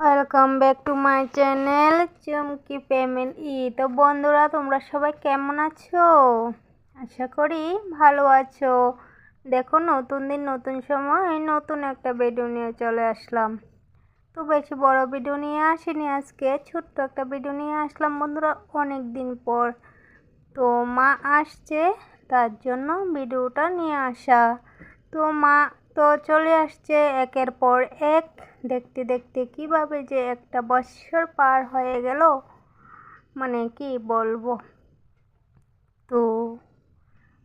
Welcome back to my channel Chumki payment ই তো বন্ধুরা, তোমরা সবাই কেমন আছো? আশা করি ভালো আছো। দেখো, নতুন দিন, নতুন সময় নতুন একটা ভিডিও নিয়ে চলে আসলাম। তো বেশি বড় ভিডিও নিয়ে আসিনি আজকে, ছোট্ট একটা ভিডিও নিয়ে আসলাম বন্ধুরা অনেক দিন পর। তো মা আসছে, তার জন্য ভিডিওটা নিয়ে আসা। তো মা, তো চলে আসছে একের পর এক। দেখতে দেখতে কীভাবে যে একটা বৎসর পার হয়ে গেল। মানে কি বলব? তো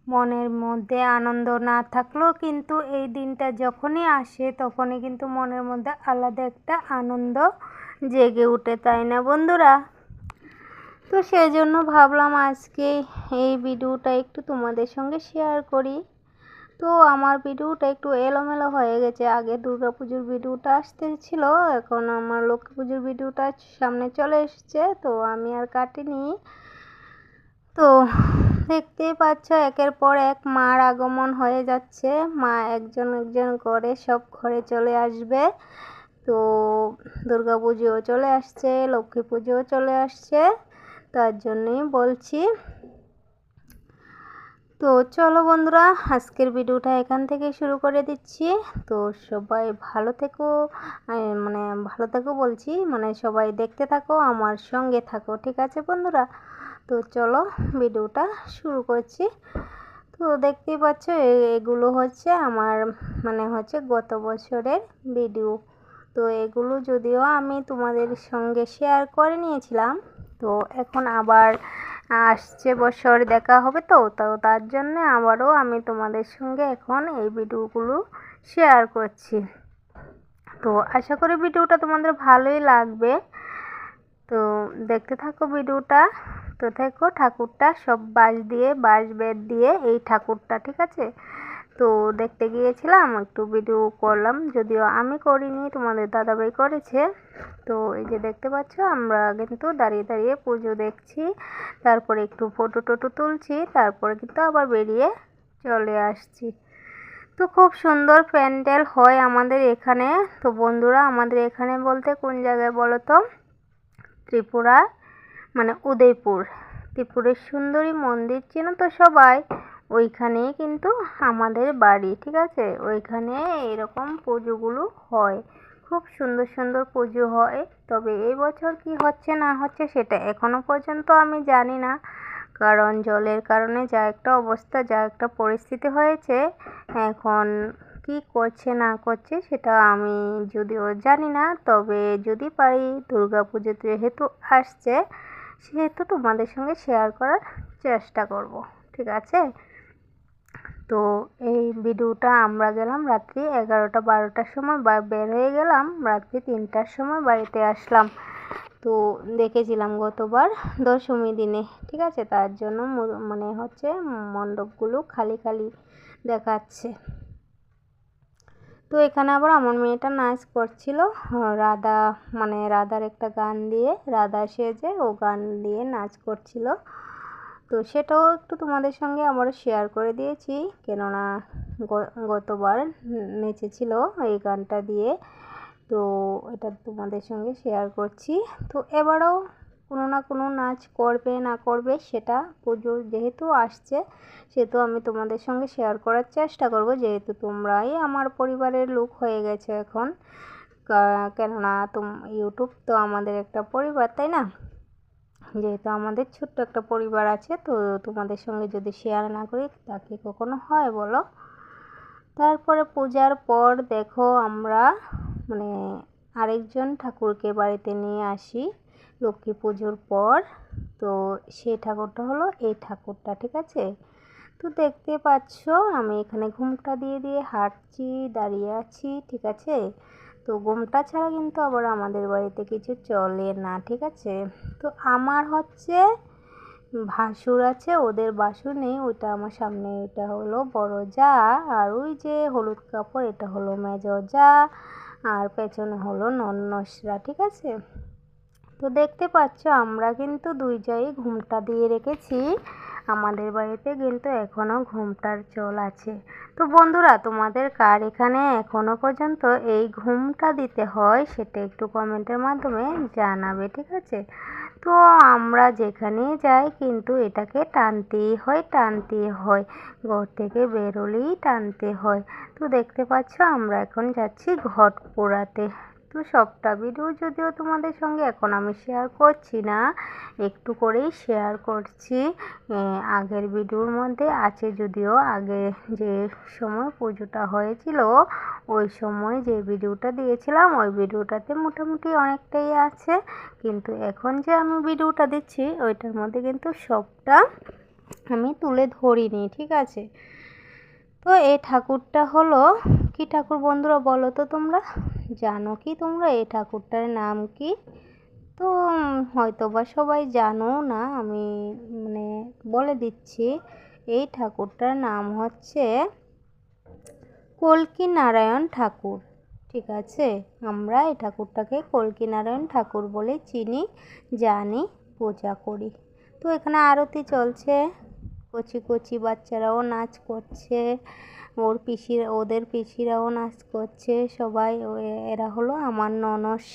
মনের মধ্যে আনন্দ না থাকলেও কিন্তু এই দিনটা যখনই আসে, তখনই কিন্তু মনের মধ্যে আলাদা একটা আনন্দ জেগে উঠে তাই না বন্ধুরা? তো সেই জন্য ভাবলাম আজকে এই ভিডিওটা একটু তোমাদের সঙ্গে শেয়ার করি। তো আমার ভিডিওটা একটু এলোমেলো হয়ে গেছে। আগে দুর্গা পুজোর ভিডিওটা আসতে ছিল এখন আমার লক্ষ্মী পুজোর ভিডিওটা সামনে চলে এসছে, তো আমি আর কাটিনি। তো দেখতেই পাচ্ছ, একের পর এক মার আগমন হয়ে যাচ্ছে। মা একজন একজন করে সব ঘরে চলে আসবে। তো দুর্গা পুজোও চলে আসছে, লক্ষ্মী পুজোও চলে আসছে। তার জন্যই বলছি তো চলো বন্ধুরা, আজকের ভিডিওটা এখান থেকে শুরু করে দিচ্ছি। তো সবাই ভালো থেকো মানে ভালো থেকো বলছি মানে সবাই দেখতে থাকো, আমার সঙ্গে থাকো, ঠিক আছে বন্ধুরা? তো চলো ভিডিওটা শুরু করছি। তো দেখতেই পাচ্ছ এগুলো হচ্ছে আমার মানে হচ্ছে গত বছরের ভিডিও। তো এগুলো যদিও আমি তোমাদের সঙ্গে শেয়ার করে নিয়েছিলাম, তো এখন আবার আসছে বছর দেখা হবে তো তো তার জন্য আবারও আমি তোমাদের সঙ্গে এখন এই ভিডিওগুলো শেয়ার করছি। তো আশা করি ভিডিওটা তোমাদের ভালোই লাগবে। তো দেখতে থাকো ভিডিওটা। তো থেকো ঠাকুরটা সব বাঁশ দিয়ে, বাঁশ বেত দিয়ে এই ঠাকুরটা, ঠিক আছে? তো দেখতে গিয়েছিলাম, একটু ভিডিও করলাম, যদিও আমি করিনি, তোমাদের দাদাভাই করেছে। তো এই যে দেখতে পাচ্ছ, আমরা কিন্তু দাঁড়িয়ে দাঁড়িয়ে পুজো দেখছি, তারপরে একটু ফটো টটো তুলছি, তারপরে কিন্তু আবার বেরিয়ে চলে আসছি। তো খুব সুন্দর প্যান্ডেল হয় আমাদের এখানে। তো বন্ধুরা, আমাদের এখানে বলতে কোন জায়গায় বলো তো? ত্রিপুরা মানে উদয়পুর। ত্রিপুরের সুন্দরী মন্দির চেনো তো সবাই? ওইখানেই কিন্তু আমাদের বাড়ি, ঠিক আছে? ওইখানে এরকম পুজোগুলো হয়। খুব সুন্দর সুন্দর পুজো হয়। তবে এই বছর কি হচ্ছে না হচ্ছে সেটা এখনও পর্যন্ত আমি জানি না। কারণ জলের কারণে যা একটা অবস্থা, যা একটা পরিস্থিতি হয়েছে, এখন কি করছে না করছে সেটা আমি যদিও জানি না। তবে যদি পারি দুর্গা পুজো যেহেতু আসছে, সেহেতু তোমাদের সঙ্গে শেয়ার করার চেষ্টা করব, ঠিক আছে? তো এই ভিডিওটা আমরা গেলাম রাত্রি এগারোটা, বারোটার সময় বের হয়ে গেলাম রাত্রি তিনটার সময় বাড়িতে আসলাম। তো দেখেছিলাম গতবার দশমী দিনে, ঠিক আছে? তার জন্য মানে হচ্ছে মণ্ডপগুলো খালি খালি দেখাচ্ছে। তো এখানে আবার আমার মেয়েটা নাচ করছিল, রাধা মানে রাধার একটা গান দিয়ে, রাধা সেজে ও গান দিয়ে নাচ করছিল। তো সেটাও একটু তোমাদের সঙ্গে আবারও শেয়ার করে দিয়েছি। কেননা গতবার নেচেছিল এই গানটা দিয়ে। তো এটা তোমাদের সঙ্গে শেয়ার করছি। তো এবারও কোনো না কোনো নাচ করবে না করবে সেটা পুজো যেহেতু আসছে, সেহেতু আমি তোমাদের সঙ্গে শেয়ার করার চেষ্টা করব। যেহেতু তোমরাই আমার পরিবারের লোক হয়ে গেছে এখন। কেননা তোম ইউটিউব তো আমাদের একটা পরিবার, তাই না? যেহেতু আমাদের ছোট্ট একটা পরিবার আছে, তো তোমাদের সঙ্গে যদি শেয়ার না করি তাকে কখনো হয় বলো? তারপরে পূজার পর দেখো আমরা মানে আরেকজন ঠাকুরকে বাড়িতে নিয়ে আসি লক্ষ্মী পুজোর পর। তো সেই ঠাকুরটা হলো এই ঠাকুরটা, ঠিক আছে? তো দেখতে পাচ্ছ, আমি এখানে ঘুমটা দিয়ে দিয়ে হাঁটছি, দাঁড়িয়ে আছি, ঠিক আছে? তো ঘুমটা ছাড়া কিন্তু আবার আমাদের বাড়িতে কিছু চলে না, ঠিক আছে? তো আমার হচ্ছে ভাসুর আছে, ওদের বাসুর নেই, ওইটা আমার সামনে, এটা হলো বড় যা, আর ওই যে হলুদ কাপড়, এটা হলো মেজ যা, আর পেছনে হলো নন্নসরা, ঠিক আছে? তো দেখতে পাচ্ছ, আমরা কিন্তু দুই জায়গায় ঘুমটা দিয়ে রেখেছি। আমাদের বাড়িতে কিন্তু এখনও ঘুমটার চল আছে। তো বন্ধুরা, তোমাদের কার এখানে এখনও পর্যন্ত এই ঘুমটা দিতে হয় সেটা একটু কমেন্টের মাধ্যমে জানাবে, ঠিক আছে? তো আমরা যেখানে যাই কিন্তু এটাকে টানতেই হয় টানতে হয়। ঘর থেকে বেরোলেই টানতে হয়। তো দেখতে পাচ্ছ, আমরা এখন যাচ্ছি ঘট পোড়াতে তো সবটা ভিডিও যদিও তোমাদের সঙ্গে এখন আমি শেয়ার করছি না, একটু করেই শেয়ার করছি। আগের ভিডিওর মধ্যে আছে যদিও, আগে যে সময় পুজোটা হয়েছিল, ওই সময় যে ভিডিওটা দিয়েছিলাম, ওই ভিডিওটাতে মোটামুটি অনেকটাই আছে। কিন্তু এখন যে আমি ভিডিওটা দিচ্ছি, ওইটার মধ্যে কিন্তু সবটা আমি তুলে ধরিনি, ঠিক আছে? তো এই ঠাকুরটা হলো কি ঠাকুর বন্ধুরা বলো তো তোমরা? জানো কি তোমরা? এই ঠাকুরটার নাম কি? তো হয়তো বা সবাই জানো না, আমি মানে বলে দিচ্ছি। এই ঠাকুরটার নাম হচ্ছে কল্কি নারায়ণ ঠাকুর, ঠিক আছে? আমরা এই ঠাকুরটাকে কল্কি নারায়ণ ঠাকুর বলে চিনি, জানি, পূজা করি। তো এখানে আরতি চলছে, কচি কচি বাচ্চারাও নাচ করছে ওর পিসিরা, ওদের পিসিরাও নাচ করছে সবাই। এরা হলো আমার ননস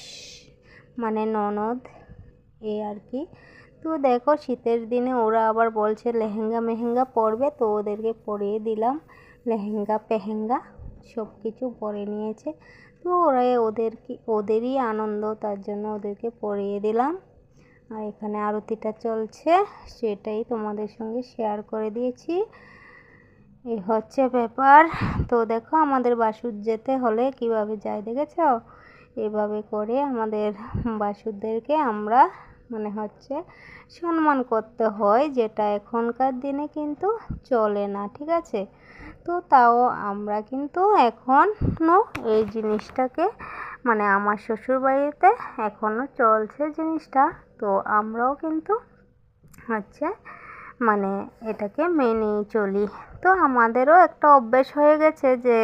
মানে ননদ এই আর কি। তো দেখো শীতের দিনে ওরা আবার বলছে লেহেঙ্গা মেহেঙ্গা পরবে, তো ওদেরকে পরিয়ে দিলাম। লেহেঙ্গা পেহেঙ্গা সব কিছু পরে নিয়েছে। তো ওরা ওদের কি ওদেরই আনন্দ, তার জন্য ওদেরকে পরিয়ে দিলাম। আর এখানে আরতিটা চলছে, সেটাই তোমাদের সঙ্গে শেয়ার করে দিয়েছি। এই হচ্ছে ব্যাপার। তো দেখো আমাদের বাসুর যেতে হলে কীভাবে যায় দেখেছ? এভাবে করে আমাদের বাসুরদেরকে আমরা মানে হচ্ছে সম্মান করতে হয়, যেটা এখনকার দিনে কিন্তু চলে না, ঠিক আছে? তো তাও আমরা কিন্তু এখনও এই জিনিসটাকে মানে আমার শ্বশুরবাড়িতে এখনও চলছে জিনিসটা। তো আমরাও কিন্তু হচ্ছে মানে এটাকে মেনেই চলি। তো আমাদেরও একটা অভ্যেস হয়ে গেছে যে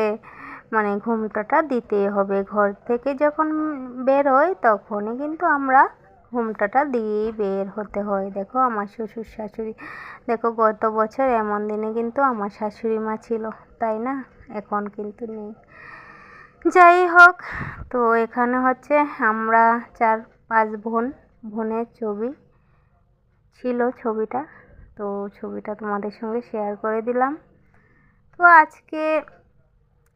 মানে ঘুমটাটা দিতেই হবে। ঘর থেকে যখন বেরোই তখনই কিন্তু আমরা ঘুমটাটা দিয়েই বের হতে হয়। দেখো আমার শ্বশুর শাশুড়ি, দেখো গত বছর এমন দিনে কিন্তু আমার শাশুড়ি মা ছিল, তাই না? এখন কিন্তু নেই। যাই হোক, তো এখানে হচ্ছে আমরা চার পাঁচ বোন, বোনের ছবি ছিল ছবিটা। তো ছবিটা তোমাদের সঙ্গে শেয়ার করে দিলাম। তো আজকে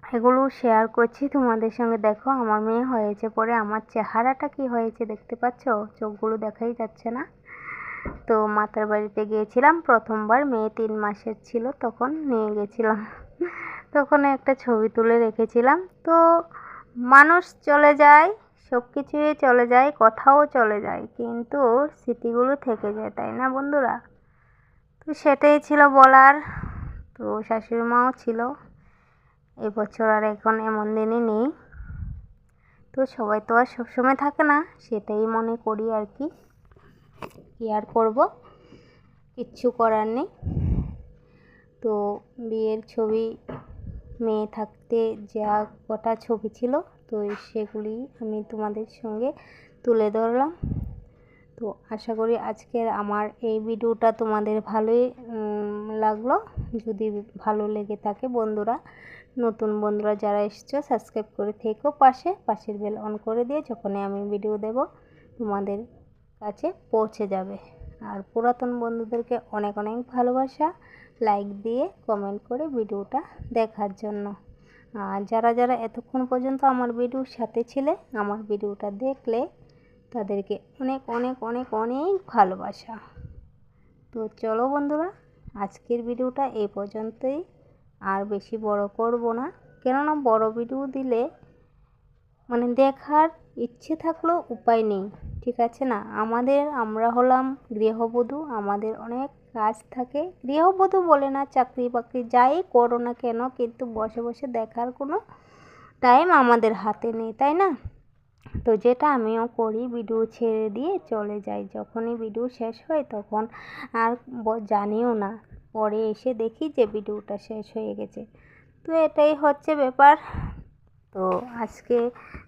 এগুলো শেয়ার করছি তোমাদের সঙ্গে। দেখো, আমার মেয়ে হয়েছে পরে, আমার চেহারাটা কি হয়েছে দেখতে পাচ্ছ? চোখগুলো দেখাই যাচ্ছে না। তো মাতার বাড়িতে গিয়েছিলাম, প্রথমবার, মেয়ে তিন মাসের ছিল, তখন নিয়ে গেছিলাম। তখন একটা ছবি তুলে রেখেছিলাম। তো মানুষ চলে যায়, সব কিছুই চলে যায়, কথাও চলে যায়, কিন্তু স্মৃতিগুলো থেকে যায়, তাই না বন্ধুরা? সেটাই ছিল বলার। তো শাশুড়ি মাও ছিল। এবছর আর এখন এমন দিনই নেই। তো সবাই তো আর সবসময় থাকে না, সেটাই মনে করি আর কি। কী আর করব? কিচ্ছু করার নেই। তো বিয়ের ছবি, মেয়ে থাকতে যা কটা ছবি ছিল, তো সেগুলি আমি তোমাদের সঙ্গে তুলে ধরলাম। তো আশা করি আজকের আমার এই ভিডিওটা তোমাদের ভালোই লাগল। যদি ভালো লেগে থাকে বন্ধুরা, নতুন বন্ধুরা যারা এসছো সাবস্ক্রাইব করে থেকো পাশে। পাশের বেল অন করে দিয়ে যখনই আমি ভিডিও দেব, তোমাদের কাছে পৌঁছে যাবে। আর পুরাতন বন্ধুদেরকে অনেক অনেক ভালোবাসা। লাইক দিয়ে কমেন্ট করে ভিডিওটা দেখার জন্য। আর যারা যারা এতক্ষণ পর্যন্ত আমার ভিডিওর সাথে ছিলে, আমার ভিডিওটা দেখলে তাদেরকে অনেক অনেক অনেক অনেক ভালোবাসা। তো চলো বন্ধুরা, আজকের ভিডিওটা এই পর্যন্তই। আর বেশি বড় করব না, কেননা বড় ভিডিও দিলে মানে দেখার ইচ্ছে থাকলেও উপায় নেই, ঠিক আছে না? আমাদের, আমরা হলাম গৃহবধূ, আমাদের অনেক কাজ থাকে। গৃহবধূ বলে না, চাকরি বাকরি যাই করো না কেন, কিন্তু বসে বসে দেখার কোনো টাইম আমাদের হাতে নেই, তাই না? তো যেটা আমিও করি ভিডিও ছেড়ে দিয়ে চলে যাই। যখনই ভিডিও শেষ হয় তখন আর জানিও না। পরে এসে দেখি যে ভিডিওটা শেষ হয়ে গেছে। তো এটাই হচ্ছে ব্যাপার। তো আজকে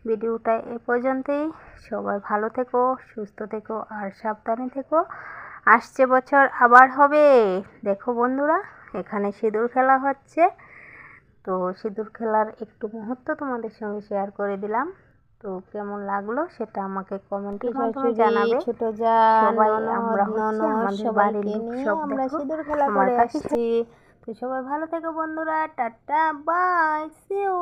ভিডিওটা এ পর্যন্তই। সবাই ভালো থেকো, সুস্থ থেকো, আর সাবধানে থেকো। আসছে বছর, আবার হবে। দেখো বন্ধুরা, এখানে সিঁদুর খেলা হচ্ছে। তো সিঁদুর খেলার একটু মুহূর্ত তোমাদের সঙ্গে শেয়ার করে দিলাম। তো কেমন লাগল সেটা আমাকে কমেন্টের মাধ্যমে জানাবে। ছোট যা সবাই আমরা হচ্ছে আমাদের বাড়ির লোক সব দেখো, সিঁদুর খেলা আমার কাছে তো সবাই ভালো থেকো বন্ধুরা টাটা বাই সি ইউ